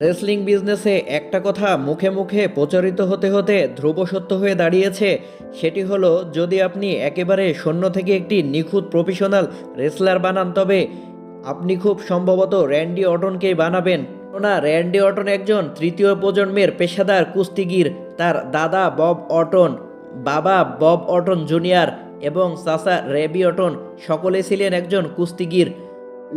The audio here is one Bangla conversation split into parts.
রেসলিং বিজনেসে একটা কথা মুখে মুখে প্রচারিত হতে হতে ধ্রুব সত্য হয়ে দাঁড়িয়েছে। সেটি হলো, যদি আপনি একেবারে শূন্য থেকে একটি নিখুঁত প্রফেশনাল রেসলার বানান, তবে আপনি খুব সম্ভবত র্যান্ডি অটনকেই বানাবেন। না র্যান্ডি অটন একজন তৃতীয় প্রজন্মের পেশাদার কুস্তিগির। তার দাদা বব অটন, বাবা বব অটন জুনিয়র এবং চাচা রেবি অটন সকলে ছিলেন একজন কুস্তিগির।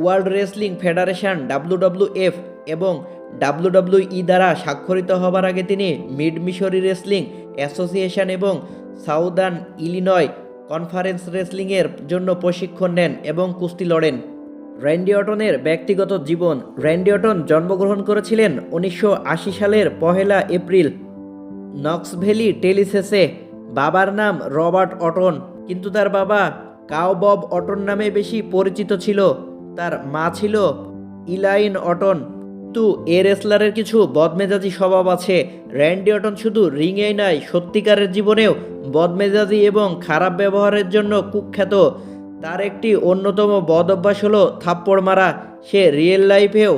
ওয়ার্ল্ড রেসলিং ফেডারেশন, ডাব্লিউডব্লিউএফ এবং ডাব্লিউডব্লিউই দ্বারা স্বাক্ষরিত হবার আগে তিনি মিড মিশরি রেসলিং অ্যাসোসিয়েশন এবং সাউদার্ন ইলিনয় কনফারেন্স রেসলিংয়ের জন্য প্রশিক্ষণ নেন এবং কুস্তি লড়েন। র্যান্ডি অটনের ব্যক্তিগত জীবন। র্যান্ডি অটন জন্মগ্রহণ করেছিলেন উনিশশো আশি সালের পহেলা এপ্রিল। নক্সভ্যালি টেলিসেসে বাবার নাম রবার্ট অটন। কিন্তু তার বাবা কাউবব অটন নামে বেশি পরিচিত ছিল। তার মা ছিল ইলাইন অটন। কিন্তু এ রেসলারের কিছু বদমেজাজি স্বভাব আছে। র্যান্ডি অটন শুধু রিংয়েই নয়, সত্যিকারের জীবনেও বদমেজাজি এবং খারাপ ব্যবহারের জন্য কুখ্যাত। তার একটি অন্যতম বদ অভ্যাস হলো থাপ্পড় মারা। সে রিয়েল লাইফেও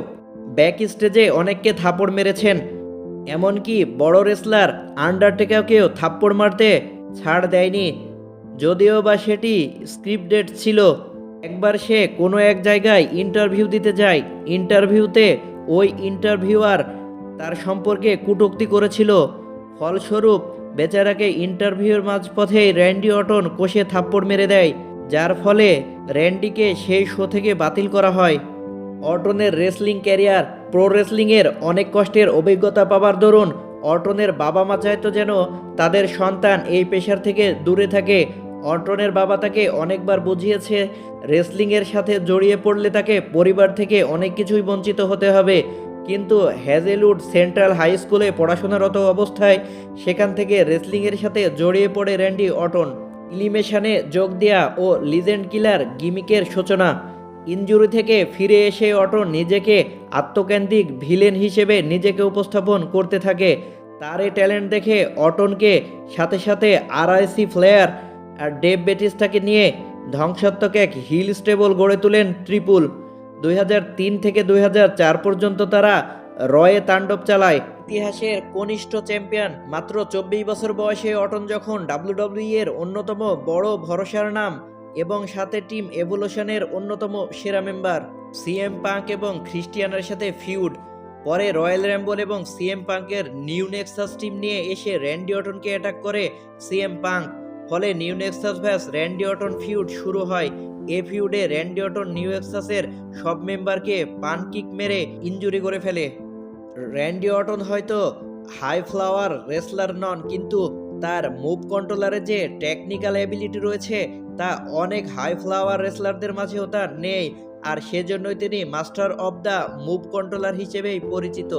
ব্যাক স্টেজে অনেককে থাপ্পড় মেরেছেন। এমনকি বড় রেসলার আন্ডারটেকারকেও থাপ্পড় মারতে ছাড় দেয়নি। যদিও বা সেটি স্ক্রিপ্টেড ছিল, একবার সে কোনো এক জায়গায় ইন্টারভিউ দিতে যায়। ইন্টারভিউতে ওই ইন্টারভিউয়ার তার সম্পর্কে কটূক্তি করেছিল। ফলস্বরূপ, বেচারাকে ইন্টারভিউর মাঝপথেই র্যান্ডি অটন কষে থাপ্পড় মেরে দেয়, যার ফলে র্যান্ডিকে সেই শো থেকে বাতিল করা হয়। অটনের রেসলিং ক্যারিয়ার, প্রো রেসলিংয়ের অনেক কষ্টের অভিজ্ঞতা পাবার দরুন অটনের বাবা মা চাইতো যেন তাদের সন্তান এই পেশার থেকে দূরে থাকে অটনের বাবা তাকে অনেকবার বুঝিয়েছে, রেসলিংয়ের সাথে জড়িয়ে পড়লে তাকে পরিবার থেকে অনেক কিছুই বঞ্চিত হতে হবে। কিন্তু হ্যাজেলউড সেন্ট্রাল হাই স্কুলে পড়াশোনারত অবস্থায় সেখান থেকে রেসলিংয়ের সাথে জড়িয়ে পড়ে র্যান্ডি অটন। ইলিমেশানে যোগ দেয়া ও লিজেন্ড কিলার গিমিকের সূচনা। ইনজুরি থেকে ফিরে এসে অটন নিজেকে আত্মকেন্দ্রিক ভিলেন হিসেবে নিজেকে উপস্থাপন করতে থাকে। তার এই ট্যালেন্ট দেখে অটনকে সাথে সাথে আরআইসি ফ্লেয়ার আর ডেভ বেটিস্টাকে নিয়ে ধ্বংসাত্মক এক হিল স্টেবল গড়ে তোলেন ত্রিপুল। দুই হাজার তিন থেকে দুই হাজার চার পর্যন্ত তারা রয়ে তাণ্ডব চালায়। ইতিহাসের কনিষ্ঠ চ্যাম্পিয়ন মাত্র চব্বিশ বছর বয়সে অটন যখন ডাব্লিউডব্লিউ এর অন্যতম বড় ভরসার নাম এবং সাথে টিম এভলিউশনের অন্যতম সেরা মেম্বার। সিএম পাঙ্ক এবং খ্রিস্টিয়ানের সাথে ফিউড, পরে রয়্যাল র্যাম্বল এবং সিএম পাঙ্কের নিউ নেক্সাস টিম নিয়ে এসে র্যান্ডি অটনকে অ্যাটাক করে সিএম পাঙ্ক। ফলে new nexus versus Randy Orton feud শুরু হয়। এ ফিউডে র্যান্ডি অটন নিউ নেক্সাসের সব মেম্বারকে পান কিক মেরে ইঞ্জুরি করে ফেলে। র্যান্ডি অটন হয়তো হাই ফ্লাওয়ার রেসলার নন, কিন্তু তার মুভ কন্ট্রোলারের যে টেকনিক্যাল অ্যাবিলিটি রয়েছে, তা অনেক হাই ফ্লাওয়ার রেসলারদের মাঝেও তার নেই। আর সেজন্যই তিনি master of the move controller হিসেবেই পরিচিত।